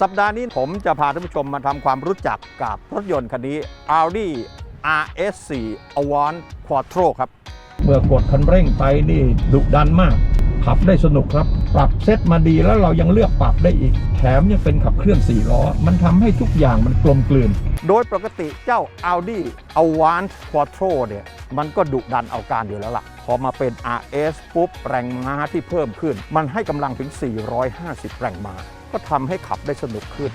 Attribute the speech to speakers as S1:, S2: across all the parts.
S1: สัปดาห์นี้ผมจะพาท่านผู้ชมมาทำความรู้จักกับรถยนต์คันนี้ Audi RS4 Avant Quattro ครับ
S2: เมื่อกดคันเร่งไปนี่ดุดันมาก ขับได้สนุกครับ ปรับเซตมาดีแล้วเรายังเลือกปรับได้อีก แถมยังเป็นขับเคลื่อน4ล้อ มันทำให้ทุกอย่างมันกลมกลืน
S1: โดยปกติเจ้า Audi Avant Quattro เนี่ยมันก็ดุดันเอาการอยู่แล้วล่ะพ อมาเป็น RS ปุ๊บแรงม้าที่เพิ่มขึ้น มันให้กำลังถึง 450 แรงม้าก็ทำให้ขับได้สนุกขึ้น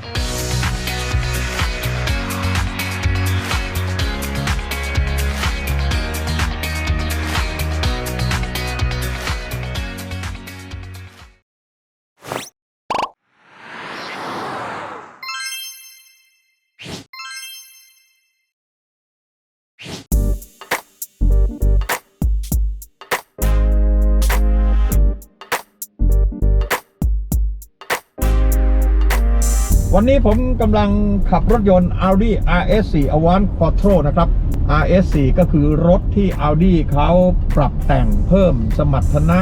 S2: วันนี้ผมกำลังขับรถยนต์ Audi RS4 Avant Quattro นะครับ RS4 ก็คือรถที่ Audi เขาปรับแต่งเพิ่มสมรรถนะ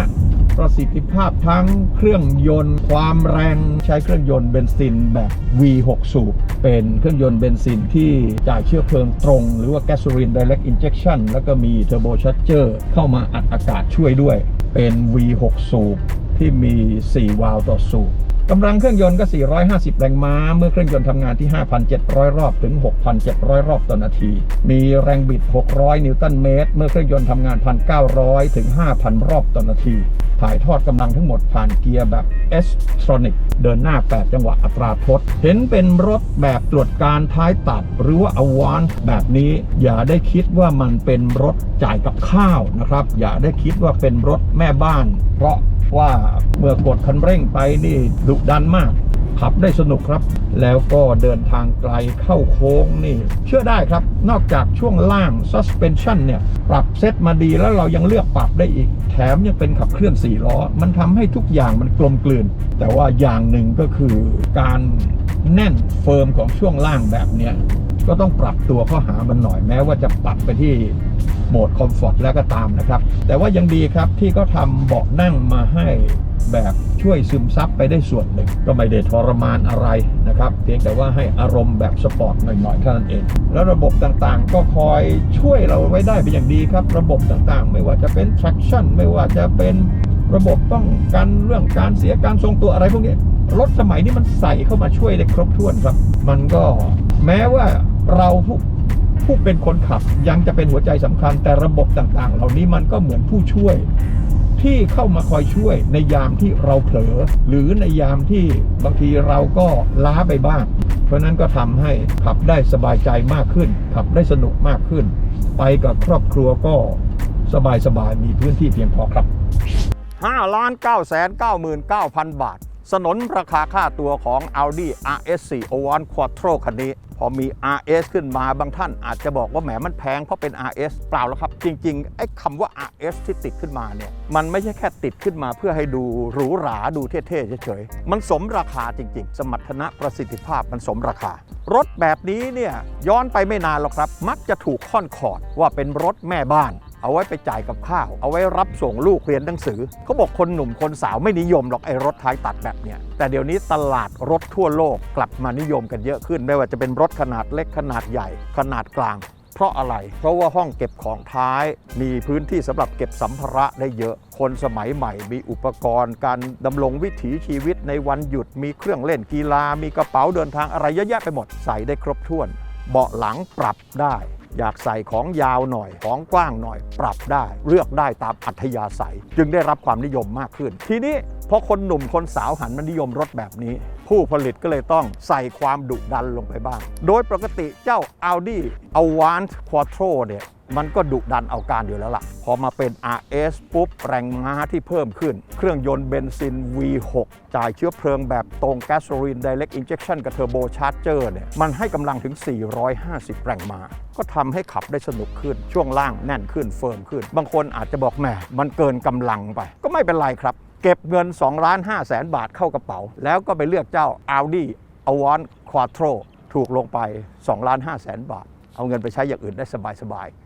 S2: ประสิทธิภาพทั้งเครื่องยนต์ความแรงใช้เครื่องยนต์เบนซินแบบ V6 สูบ เป็นเครื่องยนต์เบนซินที่จ่ายเชื้อเพลิงตรง หรือว่า Gasoline Direct Injection แล้วก็มี Turbo Charger เข้ามาอัดอากาศช่วยด้วย เป็น V6 สูบที่มี 4 วาล์วต่อสูบ กำลังเครื่องยนต์ก็ 450 แรงม้า เมื่อเครื่องยนต์ทำงานที่ 5,700 รอบถึง 6,700 รอบต่อนาที มีแรงบิด 600 นิวตันเมตร เมื่อเครื่องยนต์ทำงาน 1,900 ถึง 5,000 รอบต่อนาที ถ่ายทอดกำลังทั้งหมดผ่านเกียร์แบบ s t r o n i c เดินหน้า 8 จังหวะอัตราทด เห็นเป็นรถแบบตรวจการท้ายตัด หรือว่า a v a n c e แบบนี้ อย่าได้คิดว่ามันเป็นรถจ่ายกับข้าวนะครับ อย่าได้คิดว่าเป็นรถแม่บ้าน เพราะ ว่าเมื่อกดคันเร่งไปนี่ดุดันมาก ขับได้สนุกครับ แล้วก็เดินทางไกลเข้าโค้งนี่ เชื่อได้ครับ นอกจากช่วงล่าง suspension เนี่ย ปรับเซตมาดีแล้วเรายังเลือกปรับได้อีก แถมยังเป็นขับเคลื่อน4ล้อ มันทำให้ทุกอย่างมันกลมกลืน แต่ว่าอย่างหนึ่งก็คือการแน่นเฟิร์มของช่วงล่างแบบเนี้ยก็ต้องปรับตัวเข้าหามันหน่อยแม้ว่าจะปรับไปที่ โหมดคอมฟอร์ตแล้วก็ตามนะครับ แต่ว่ายังดีครับที่เขาทำเบาะนั่งมาให้แบบช่วยซึมซับไปได้ส่วนหนึ่ง ก็ไม่ได้ทรมานอะไรนะครับ เพียงแต่ว่าให้อารมณ์แบบสปอร์ตหน่อยๆเท่านั้นเอง แล้วระบบต่างๆ ก็คอยช่วยเราไว้ได้เป็นอย่างดีครับ ระบบต่างๆ ไม่ว่าจะเป็น traction ไม่ว่าจะเป็นระบบป้องกันเรื่องการเสียการทรงตัวอะไรพวกนี้รถสมัยนี้มันใส่เข้ามาช่วยได้ครบถ้วนครับ มันก็แม้ว่าเราผู้ ผู้เป็นคนขับยังจะเป็นหัวใจสำคัญ แต่ระบบต่างๆ เหล่านี้มันก็เหมือนผู้ช่วย ที่เข้ามาคอยช่วยในยามที่เราเผลอ หรือในยามที่บางทีเราก็ล้าไปบ้าง เพราะนั้นก็ทำให้ขับได้สบายใจมากขึ้น ขับได้สนุกมากขึ้น ไปกับครอบครัวก็สบายๆมีพื้นที่เพียงพอครับ
S1: 5ล้าน9แสน99,000 บาท สนนราคาค่าตัวของ Audi RS4 Avant Quattro คันนี้ อมี RS ขึ้นมาบางท่านอาจจะบอกว่าแหมมันแพงเพราะเป็น RS เปล่าแล้วครับ จริงๆไอ้คำว่า RS ที่ติดขึ้นมาเนี่ยมันไม่ใช่แค่ติดขึ้นมาเพื่อให้ดูหรูหราดูเท่ๆเฉยๆมันสมราคาจริง ๆ สมรรถนะประสิทธิภาพมันสมราคา รถแบบนี้เนี่ยย้อนไปไม่นานหรอกครับ มักจะถูกค่อนขอดว่าเป็นรถแม่บ้าน เอาไว้ไปจ่ายกับข้าว เอาไว้รับส่งลูกเรียนหนังสือ เขาบอกคนหนุ่มคนสาวไม่นิยมหรอกไอ้รถท้ายตัดแบบเนี้ย แต่เดี๋ยวนี้ตลาดรถทั่วโลกกลับมานิยมกันเยอะขึ้น ไม่ว่าจะเป็นรถขนาดเล็กขนาดใหญ่ ขนาดกลาง เพราะอะไร เพราะว่าห้องเก็บของท้าย มีพื้นที่สำหรับเก็บสัมภาระได้เยอะ คนสมัยใหม่ มีอุปกรณ์ การดำรงวิถีชีวิตในวันหยุด มีเครื่องเล่นกีฬา มีกระเป๋าเดินทางอะไรเยอะแยะไปหมด ใส่ได้ครบถ้วน เบาะหลังปรับได้ อยากใส่ของยาวหน่อย ของกว้างหน่อย ปรับได้ เลือกได้ตามอัธยาศัย จึงได้รับความนิยมมากขึ้น ทีนี้พอคนหนุ่มคนสาวหันมานิยมรถแบบนี้ผู้ผลิตก็เลยต้องใส่ความดุดันลงไปบ้าง โดยปกติเจ้า Audi Avant Quattro เนี่ยมันก็ดุดันเอาการอยู่แล้วล่ะ พอมาเป็น RS ปุ๊บแรงม้าที่เพิ่มขึ้น เครื่องยนต์เบนซิน V6 จ่ายเชื้อเพลิงแบบตรง Gasoline Direct Injection กับ Turbo Charger เนี่ย มันให้กำลังถึง 450 แรงม้า ก็ทำให้ขับได้สนุกขึ้น ช่วงล่างแน่นขึ้นเฟิร์มขึ้น บางคนอาจจะบอกแหมมันเกินกำลังไป ก็ไม่เป็นไรครับ เก็บเงิน2ล้าน5แสนบาทเข้ากระเป๋า แล้วก็ไปเลือกเจ้า Audi Avant Quattro ถูกลงไป2ล้าน5แสนบาท เอาเงินไปใช้อย่างอื่นได้สบายๆ